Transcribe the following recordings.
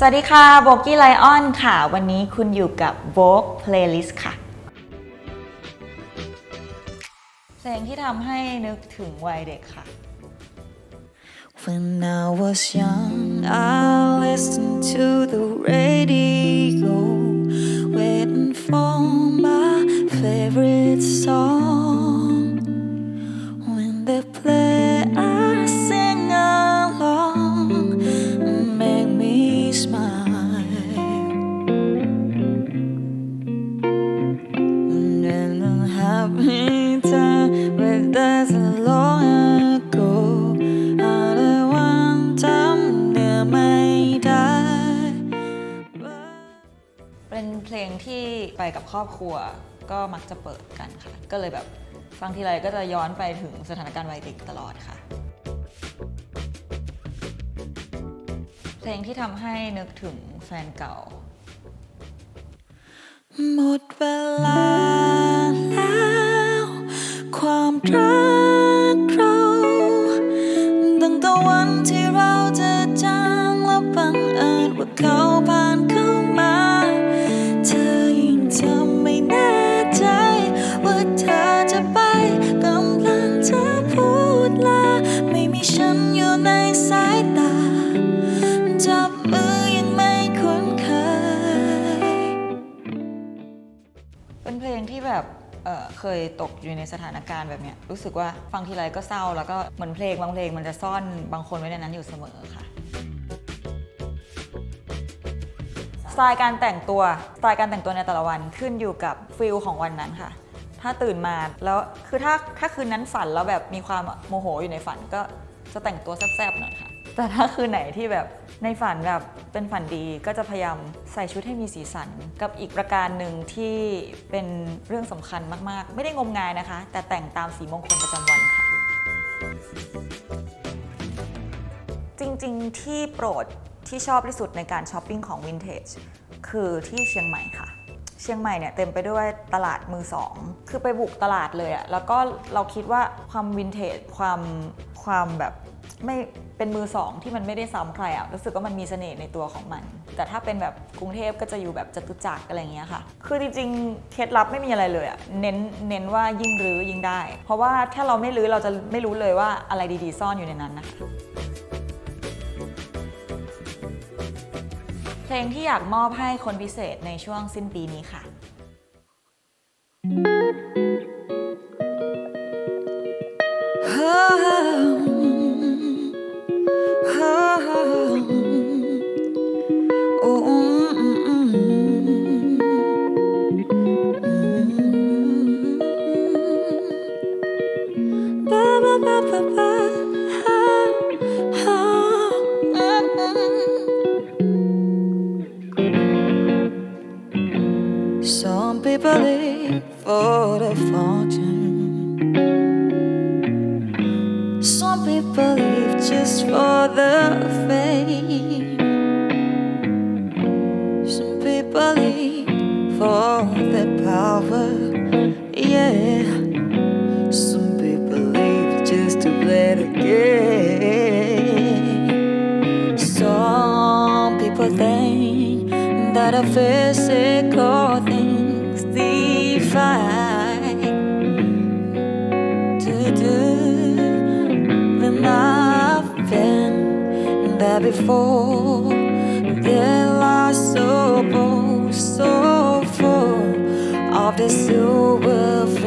สวัสดีค่ะโบกี้ไลออนค่ะ วันนี้คุณอยู่กับ Vogue Playlist ค่ะ เพลงที่ทำให้นึกถึงวัยเด็กค่ะ When I was young, I listened to the radio, waiting for my favorite song. ไปกับครอบครัวก็มักจะเปิดกันค่ะ ก็เลยแบบฟังทีไรก็จะย้อนไปถึงสถานการณ์วัยเด็กตลอดค่ะ เพลงที่ทำให้นึกถึงแฟนเก่า หม ในสายตา จับมือยังไม่คุ้นเคย เป็นเพลงที่แบบเอ่อเคยตกอยู่ในสถานการณ์แบบเนี้ยรู้สึกว่าฟังทีไรก็เศร้า แล้วก็เหมือนเพลงบางเพลงมันจะซ่อนบางคนไว้ในนั้นอยู่เสมอค่ะ สไตล์การแต่งตัวสไตล์การแต่งตัวในแต่ละวันขึ้นอยู่กับฟิลของวันนั้นค่ะ ถ้าตื่นมาแล้วคือถ้าถ้าคืนนั้นฝันแล้วแบบมีความโมโหอยู่ในฝันก็ จะแต่งตัวแซ่บๆหน่อยค่ะ แต่ถ้าคืนไหนที่แบบในฝันแบบเป็นฝันดีก็จะพยายามใส่ชุดให้มีสีสัน กับอีกประการหนึ่งที่เป็นเรื่องสำคัญมากๆ ไม่ได้งมงายนะคะ แต่แต่งตามสีมงคลประจำวันค่ะ จริงๆที่โปรดที่ชอบที่สุดในการช้อปปิ้งของวินเทจคือที่เชียงใหม่ค่ะ เชียงใหม่เนี่ยเต็มไปด้วยตลาดมือสอง คือไปบุกตลาดเลยอะแล้วก็เราคิดว่าความวินเทจความความแบบไม่เป็นมือสองที่มันไม่ได้ซ้ำใครอะรู้สึกว่ามันมีเสน่ห์ในตัวของมัน แต่ถ้าเป็นแบบกรุงเทพก็จะอยู่แบบจตุจักรอะไรเงี้ยค่ะ คือจริงๆ เคล็ดลับไม่มีอะไรเลยอะเน้นเน้นว่ายิ่งรื้อยิ่งได้ เพราะว่าถ้าเราไม่รื้อเราจะไม่รู้เลยว่าอะไรดีๆ ซ่อนอยู่ในนั้นนะ เพลงที่อยากมอบให้คนพิเศษในช่วงสิ้นปีนี้ค่ะ everything that our physical things defy. To do the nothing that before they lost so bold, so full of the superficial.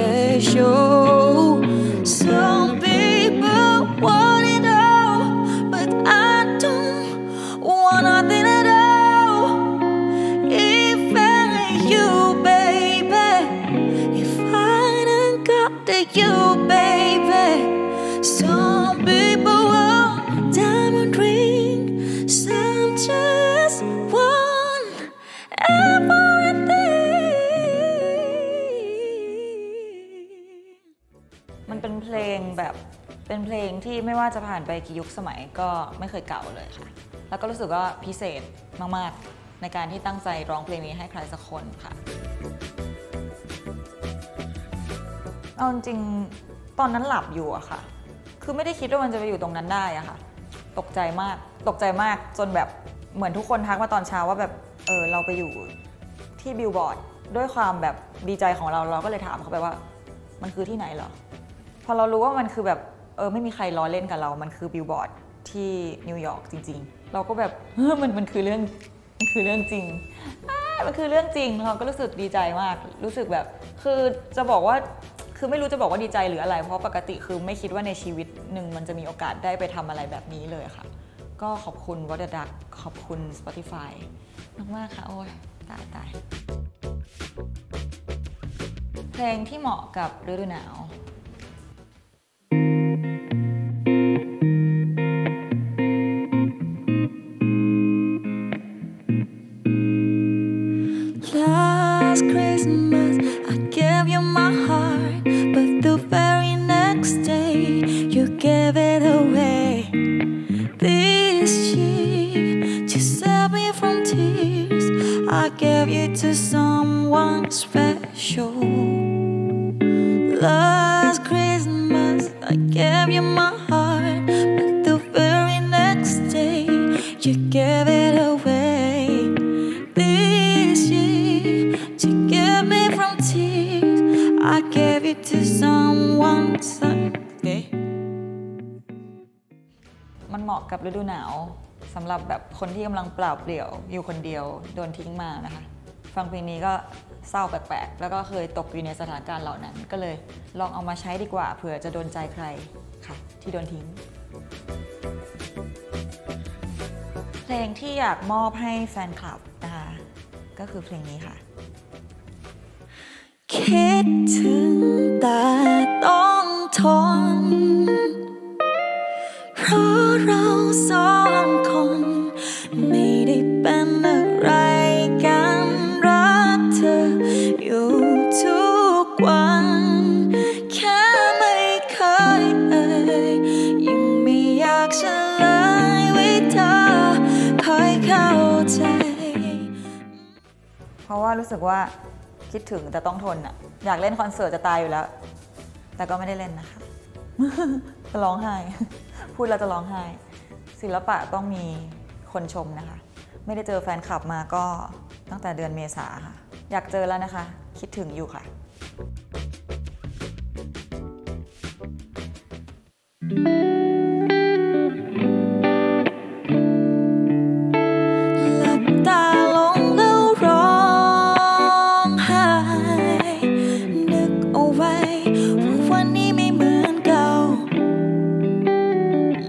เป็นเพลงที่ไม่ว่าจะผ่านไปกี่ยุคสมัยก็ไม่เคยเก่าเลยค่ะ แล้วก็รู้สึกว่าพิเศษมาก ๆ ในการที่ตั้งใจร้องเพลงนี้ให้ใครสักคนค่ะเอาจริงตอนนั้นหลับอยู่อะค่ะ คือไม่ได้คิดว่ามันจะไปอยู่ตรงนั้นได้อะค่ะ ตกใจมาก ตกใจมากจนแบบเหมือนทุกคนทักมาตอนเช้าว่าแบบเออเราไปอยู่ที่บิลบอร์ดด้วยความแบบดีใจของเราเราก็เลยถามเขาไปว่า มันคือที่ไหนเหรอ พอเรารู้ว่ามันคือแบบ เออไม่มีใครล้อเล่นกับเรา มันคือบิลบอร์ดที่นิวยอร์กจริง ๆ เราก็แบบเฮ้ยมันมันคือเรื่องมันคือเรื่องจริงอ้ามันคือเรื่องจริง เราก็รู้สึกดีใจมาก รู้สึกแบบ คือจะบอกว่า คือไม่รู้จะบอกว่าดีใจหรืออะไร เพราะปกติคือไม่คิดว่าในชีวิตหนึ่งมันจะมีโอกาสได้ไปทำอะไรแบบนี้เลยค่ะ ก็ขอบคุณวอ t ดักขอบคุณ Spotify มากๆค่ะ โอ้ยตายตายเพลงที่เหมาะกับฤดูหนาว I gave you to someone special. Last Christmas, I gave you my มันเหมาะกับฤดูหนาวสำหรับแบบคนที่กำลังเปล่าเปลี่ยว อยู่คนเดียวโดนทิ้งมานะคะ ฟังเพลงนี้ก็เศร้าแปลกๆ แล้วก็เคยตกอยู่ในสถานการณ์เหล่านั้น ก็เลยลองเอามาใช้ดีกว่าเผื่อจะโดนใจใครค่ะ ที่โดนทิ้ง เพลงที่อยากมอบให้แฟนคลับนะคะก็คือเพลงนี้ค่ะ คิดถึงต่ต้ สองคน ไม่ได้เป็นอะไรกันรักเธออยู่ทุกวัน แค่ไม่เคยเอ่ยยังไม่อยากเฉลยไว้เธอคอยเข้าใจ เพราะว่ารู้สึกว่าคิดถึงแต่ต้องทนอะอยากเล่นคอนเสิร์ตจะตายอยู่แล้ว แต่ก็ไม่ได้เล่นนะคะ จะร้องไห้ พูดแล้วจะร้องไห้ ศิลปะต้องมีคนชมนะคะ ไม่ได้เจอแฟนคลับมาก็ตั้งแต่เดือนเมษาค่ะ อยากเจอแล้วนะคะ คิดถึงอยู่ค่ะ หลับตาลงแล้วร้องไห้นึกเอาไว้ว่าวันนี้ไม่เหมือนเก่า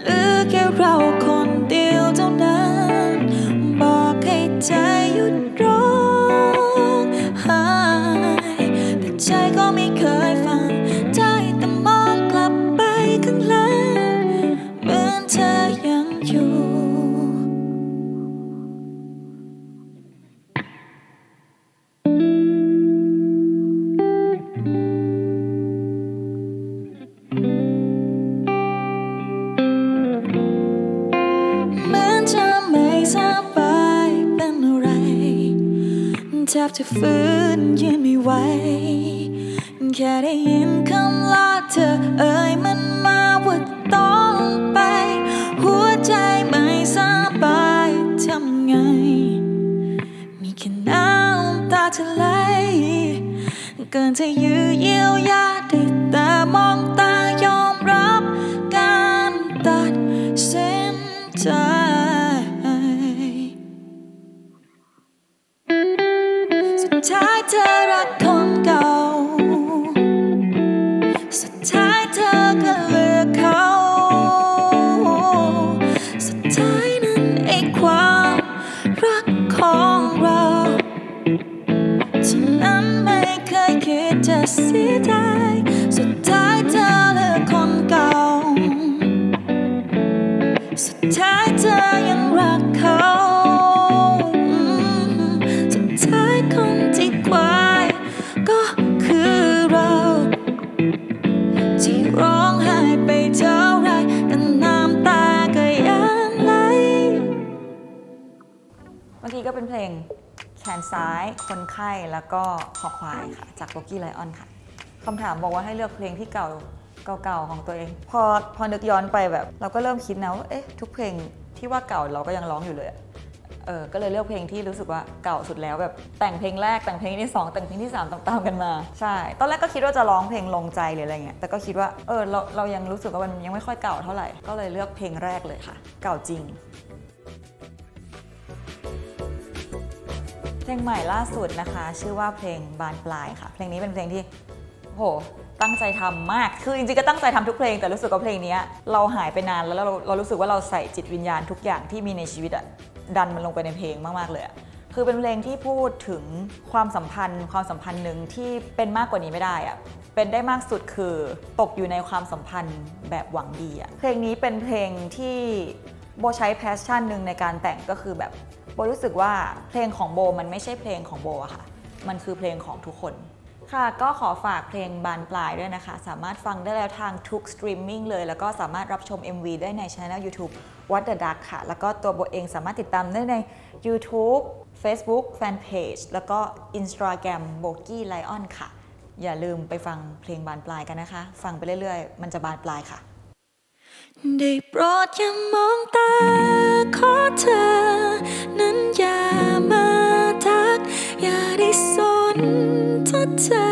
หลือแค่เรา จะฟื้นยืนไม่ไหว แค่ได้ยินคำลาเธอเอ่ยมันมาว่าต้องไป หัวใจไม่สบายทำไง มีแค่น้ำตาจะไหลเกินจะยืน นซ้าย คนไข้แล้วก็คอควายค่ะ จากโบกี้ไลออนค่ะคำถามบอกว่าให้เลือกเพลงที่เก่าเก่าๆของตัวเอง พอพอนึกย้อนไปแบบ เราก็เริ่มคิดนะว่าเอ๊ะทุกเพลงที่ว่าเก่าเราก็ยังร้องอยู่เลยอะเออก็เลยเลือกเพลงที่รู้สึกว่าเก่าสุดแล้วแบบแต่งเพลงแรกแต่งเพลงที่สองแต่งเพลงที่สามตามๆกันมาใช่ ตอนแรกก็คิดว่าจะร้องเพลงลงใจหรืออะไรเงี้ยแต่ก็คิดว่าเออเราเรายังรู้สึกว่ามันยังไม่ค่อยเก่าเท่าไหร่ก็เลยเลือกเพลงแรกเลยค่ะ เก่าจริง ลงใหม่ล่าสุดนะคะ ชื่อว่าเพลงบานปลายค่ะ เพลงนี้เป็นเพลงที่โหตั้งใจทำมาก คือจริงๆก็ตั้งใจทำทุกเพลง แต่รู้สึกว่าเพลงนี้เราหายไปนานแล้วเราเรารู้สึกว่าเราใส่จิตวิญญาณทุกอย่างที่มีในชีวิตอะดันมันลงไปในเพลงมากๆเลยอะคือเป็นเพลงที่พูดถึงความสัมพันธ์ ความสัมพันธ์หนึ่งที่เป็นมากกว่านี้ไม่ได้อะเป็นได้มากสุดคือตกอยู่ในความสัมพันธ์แบบหวังดีอะเพลงนี้เป็นเพลงที่โบใช้แพชชั่นหนึ่งในการแต่งก็คือแบบ โบรู้สึกว่าเพลงของโบมันไม่ใช่เพลงของโบอะค่ะ มันคือเพลงของทุกคน ค่ะก็ขอฝากเพลงบานปลายด้วยนะคะ สามารถฟังได้แล้วทางทุกสตรีมมิ่งเลย แล้วก็สามารถรับชม MV ได้ในช anel YouTube What the Duck ค่ะ แล้วก็ตัวโบเองสามารถติดตามได้ใน YouTube Facebook Fanpage แล้วก็ Instagram b o g i e Lion ค่ะ อย่าลืมไปฟังเพลงบานปลายกันนะคะ ฟังไปเรื่อยๆ มันจะบานปลายค่ะ ได้โปรดอย่ามองตาขอเธอ นั้นอย่ามาทัก อย่าได้สนถ้าเธอ